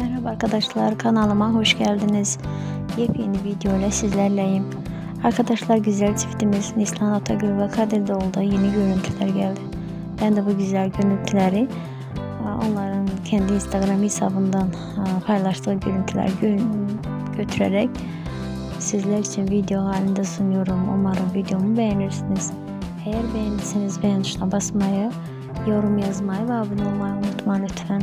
Merhaba arkadaşlar kanalıma hoş geldiniz. Yepyeni video ile sizlerleyim. Arkadaşlar güzel çiftimiz Nislan Atagül ve Kadir Doğulu'da yeni görüntüler geldi. Ben de bu güzel görüntüleri onların kendi Instagram hesabından paylaştığı görüntüler gö götürerek sizler için video halinde sunuyorum. Umarım videomu beğenirsiniz. Eğer beğendiyseniz beğen tuşuna basmayı, yorum yazmayı ve abone olmayı unutmayın lütfen.